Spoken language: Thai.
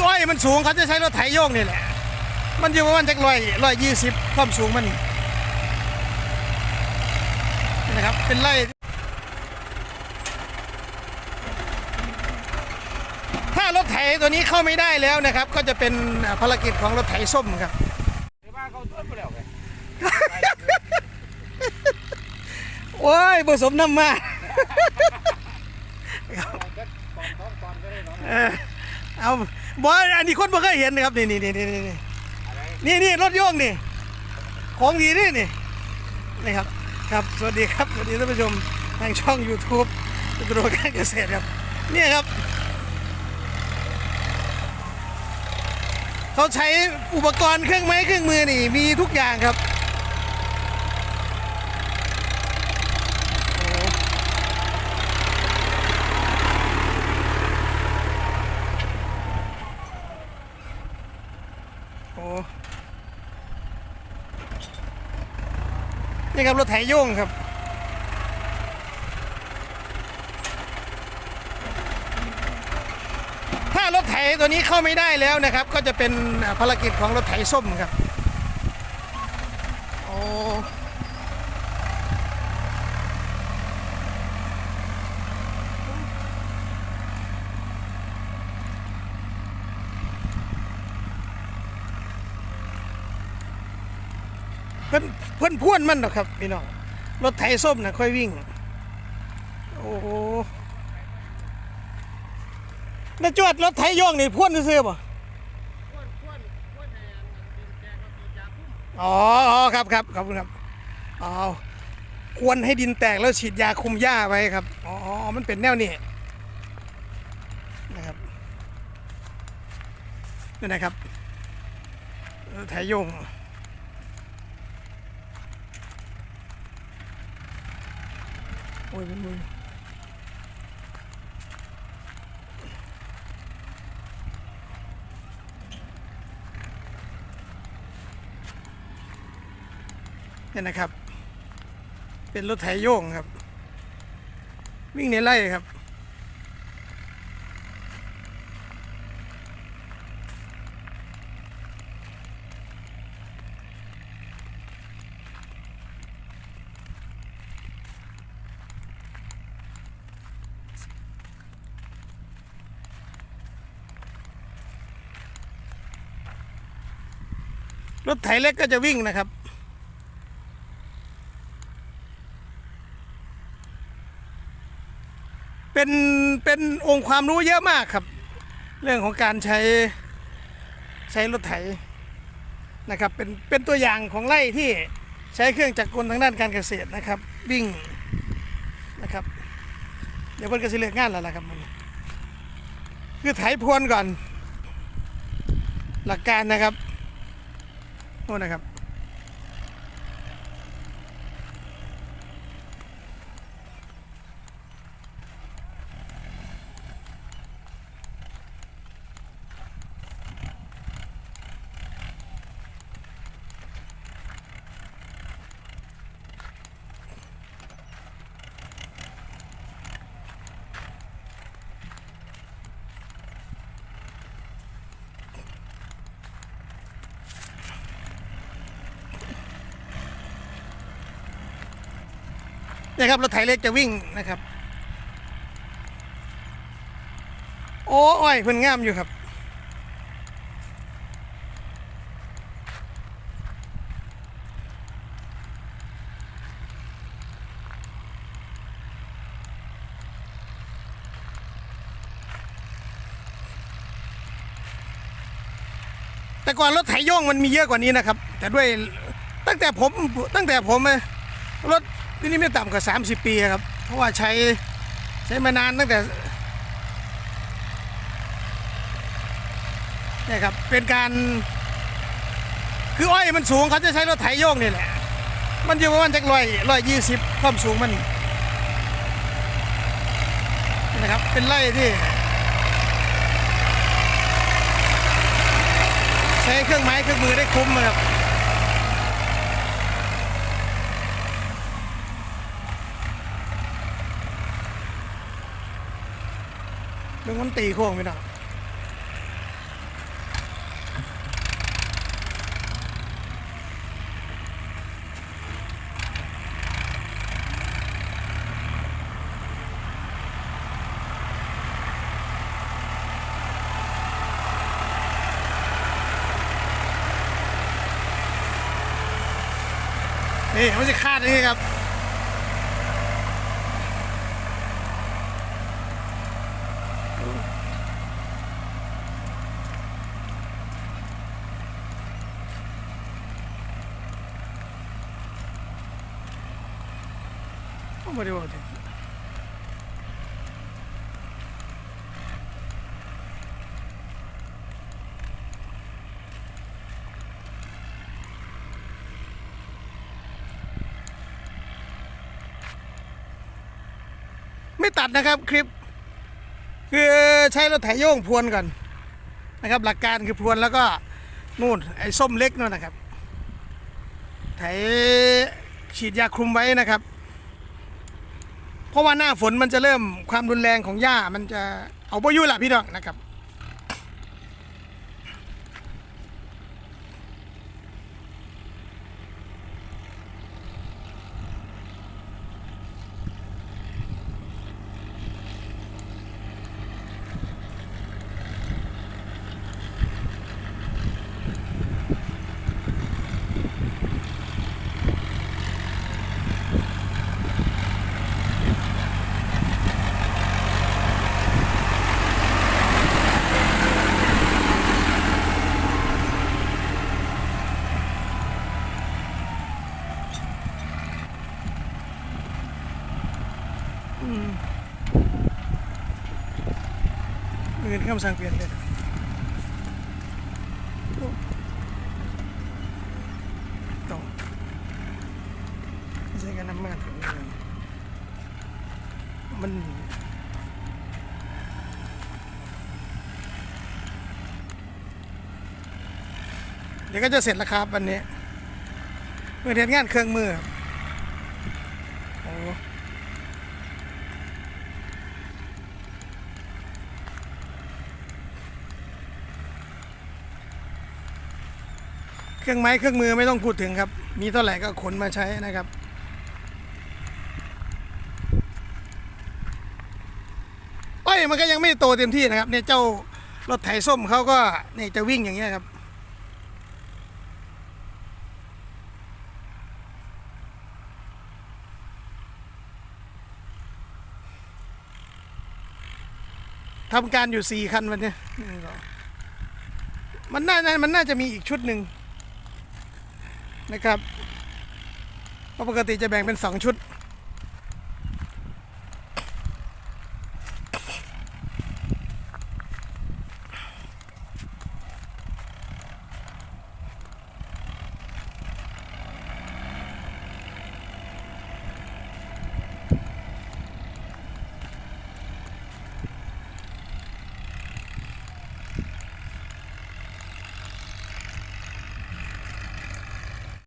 คืออ้อยมันสูงเขาจะใช้รถไถโยกนี่แหละ มันอยู่ประมาณจักร้อยร้อยยี่สิบความสูงมันนะครับ เป็นไร่ถ้ารถไถตัวนี้เข้าไม่ได้แล้วนะครับ ก็จะเป็นภารกิจของรถไถส้มครับบ้านเขาต้นไปแล้วไงโอ้ยผสมน้ำมาตอนก็ตอนท้องตอนก็ได้เนาะเออเอา บออันนี้คนบ่เคยเห็นนะครับนี่นี่นี่นี่นี่นี่นี่นี่รถโยกนี่ ของดีนี่นี่นี่ครับครับ สวัสดีครับสวัสดีท่านผู้ชมทางช่อง YouTube ตุโรการเกษตรครับเนี่ยครับ เขาใช้อุปกรณ์เครื่องไม้เครื่องมือนี่มีทุกอย่างครับ โอ้ นี่ครับรถไถโยงครับถ้ารถไถตัวนี้เข้าไม่ได้แล้วนะครับ ก็จะเป็นภารกิจของรถไถส้มครับโอ้ เพิ่นเพิ่นพ่วนมันหรอกครับพี่น้องรถไถส้มนะค่อยวิ่ง โอ้โหน่าจวดรถไถโยงนี่พ่วนซื้อๆป่ะอ๋อครับครับขอบคุณครับอ๋อควรให้ดินแตกแล้วฉีดยาคุมหญ้าไว้ครับอ๋อมันเป็นแนวนี้นะครับนี่นะครับไถโยง โอ้ยเป็นมือเนี่ยนะครับ เป็นรถไถโยงครับ วิ่งในไร่ครับ รถไถเล็กก็จะวิ่งนะครับ เป็นเป็นองค์ความรู้เยอะมากครับ เรื่องของการใช้ใช้รถไถนะครับเป็นเป็นตัวอย่างของไร่ที่ใช้เครื่องจักรกลทางด้านการเกษตรนะครับ วิ่งนะครับ เดี๋ยวเพิ่นก็สิเลิกงานแล้วล่ะครับมันคือไถพรวนก่อน หลักการนะครับ โน่นนะครับ นี่ยครับรถไถเล็กจะวิ่งนะครับ โอ้อ้อยเพิ่นงามอยู่ครับ แต่ก่อนรถไถโยงมันมีเยอะกว่านี้นะครับ แต่ด้วยตั้งแต่ผมตั้งแต่ผมรถ ที่นี่ไม่ต่ำกว่า 30 ปีครับ เพราะว่าใช้ใช้มานานตั้งแต่เนี่ยครับ เป็นการคืออ้อยมันสูงเขาจะใช้รถไถโยกนี่แหละ มันอยู่ประมาณจักร้อยร้อยยี่สิบความสูงมันนะครับ เป็นไร่ที่ ใช้เครื่องไม้เครื่องมือได้คุ้มนะครับ มึงมันตีโค้งไปหน่อยนี่มันจะคาดนี่ครับ ไม่ได้บอกถึงไม่ตัดนะครับคลิป คือใช้รถไถโยงพรวนก่อนนะครับ หลักการคือพรวนแล้วก็นู่นไอ้ส้มเล็กนู่นนะครับไถฉีดยาคลุมไว้นะครับ เพราะว่าหน้าฝนมันจะเริ่มความรุนแรงของหญ้ามันจะเอาบ่อยู่ละพี่น้องนะครับ เงินคำสั่งเปลี่ยนเลยต่อใช่กันน้ำมันถึงเงินมันเดี๋ยวก็จะเสร็จแล้วครับวันนี้เมื่อเทียนงานเครื่องมือ เครื่องไม้เครื่องมือไม่ต้องพูดถึงครับ มีเท่าไหร่ก็ขนมาใช้นะครับ อ้อยมันก็ยังไม่โตเต็มที่นะครับเนี่ยเจ้ารถไถส้มเขาก็เนี่ยจะวิ่งอย่างเงี้ยครับทำการอยู่สี่คันวันนี้มันน่ามันน่าจะมีอีกชุดหนึ่ง นะครับเพราะปกติจะแบ่งเป็นสองชุด